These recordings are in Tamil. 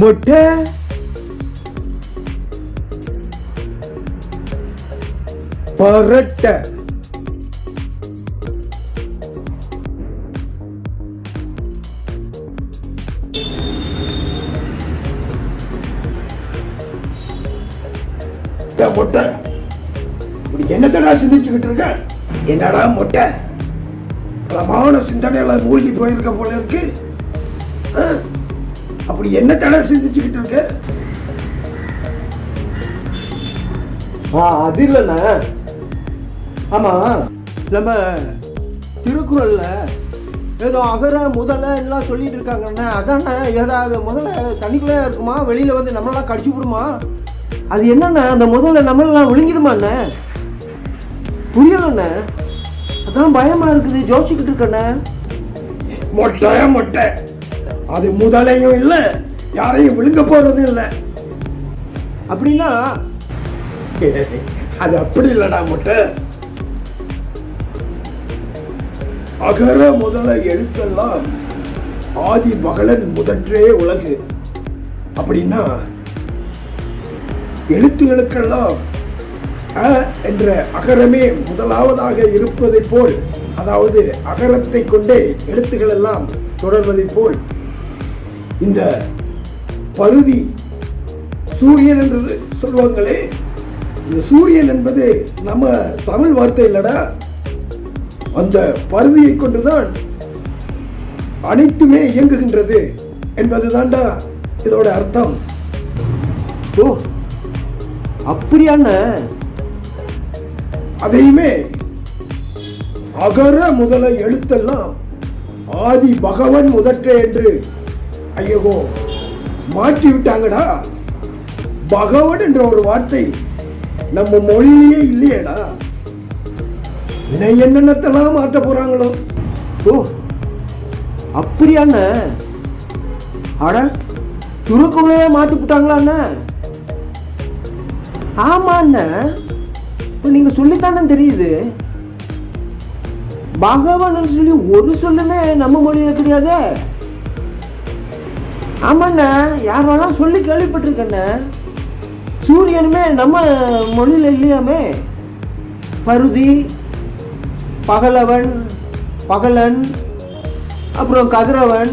மொட்டை. பரட்டை. டேய் மொட்டை. இப்படி என்னத்தடா சிந்திச்சுக்கிட்டு இருக்க? என்னடா மொட்டை? பிரமாண சிந்தனையில மூழ்கி போயிருக்க போல இருக்கு. அப்படி அப்படி என்னத்தடா சிந்திச்சுக்கிட்டு இருக்க? ஆ அது இல்லைண்ணா. ஆமா நம்ம திருக்குறள்ல ஏதோ அகர முதல்ல எல்லாம் சொல்லிட்டு இருக்காங்கண்ணே. அதானே ஏதாவது முதல்ல தனிக்குள்ளே இருக்குமா? வெளியில வந்து நம்மளெல்லாம் கடிச்சு விடுமா? அது என்னண்ணே அந்த முதல்ல நம்மளெல்லாம் விழுங்கிடுமாண்ணே புரியலண்ணே. அதான் பயமா இருக்குது ஜோசிக்கிட்டு இருக்கண்ணே. மொட்டை மொட்டை. அது முதலையும் இல்ல யாரையும் விழுங்க போறதும் இல்ல. அப்படின்னா அது அப்படி இல்லடா முட்டை. அகர முதல எழுத்தெல்லாம் ஆதி மகளன் முதற்றே உலகு. அப்படின்னா எழுத்துகளுக்கெல்லாம் அ என்ற அகரமே முதலாவதாக இருப்பதைப் போல் அதாவது அகரத்தை கொண்டே எழுத்துக்கள் எல்லாம் தொடர்வதைப் போல் இந்த பருதி சூரியன் என்று சொல்லுவாங்களே இந்த சூரியன் என்பது நம்ம தமிழ் வார்த்தை இல்லடா அந்த பருதியை கொண்டுதான் அனைத்துமே இயங்குகின்றது என்பதுதான்டா இதோட அர்த்தம். ஓ அப்படியான அதையுமே அகர முதல எழுத்தெல்லாம் ஆதி பகவன் முதற்றே என்று ஐயோ மாற்றி விட்டாங்கடா. பகவன் என்ற ஒரு வார்த்தை நம்ம மொழியிலேயே இல்லையேடா. இன்னும் என்னென்னத்தெல்லாம் மாற்ற போறாங்களோ? ஓ அப்படியாண்ண. அட துருக்குமே மாத்தி விட்டாங்களாண்ண. ஆமா அண்ண நீங்க சொல்லித்தானே தெரியுது. பகவான் சொல்லி ஒரு சொல்லுமே நம்ம மொழியில கிடையாது ஆமாண்ணா யார் வேணாலும் சொல்லி கேள்விப்பட்டிருக்கண்ணே. சூரியனுமே நம்ம மொழியில் இல்லையாமே. பருதி பகலவன் பகலன் அப்புறம் கதிரவன்.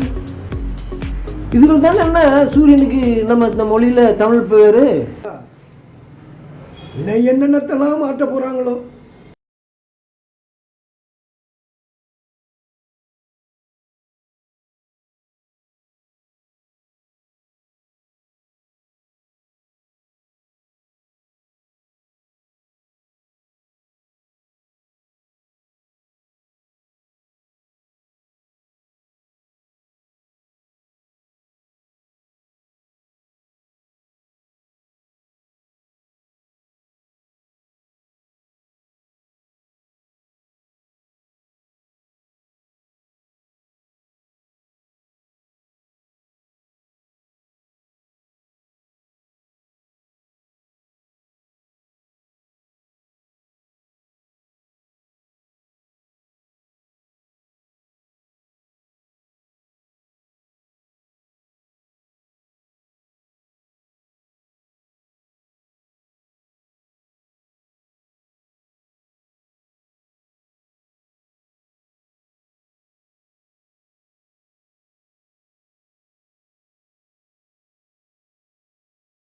இதில் தானே என்ன சூரியனுக்கு நம்ம இந்த மொழியில் தமிழ் பேர்? இன்னும் என்னென்னத்தெல்லாம் மாற்ற போகிறாங்களோ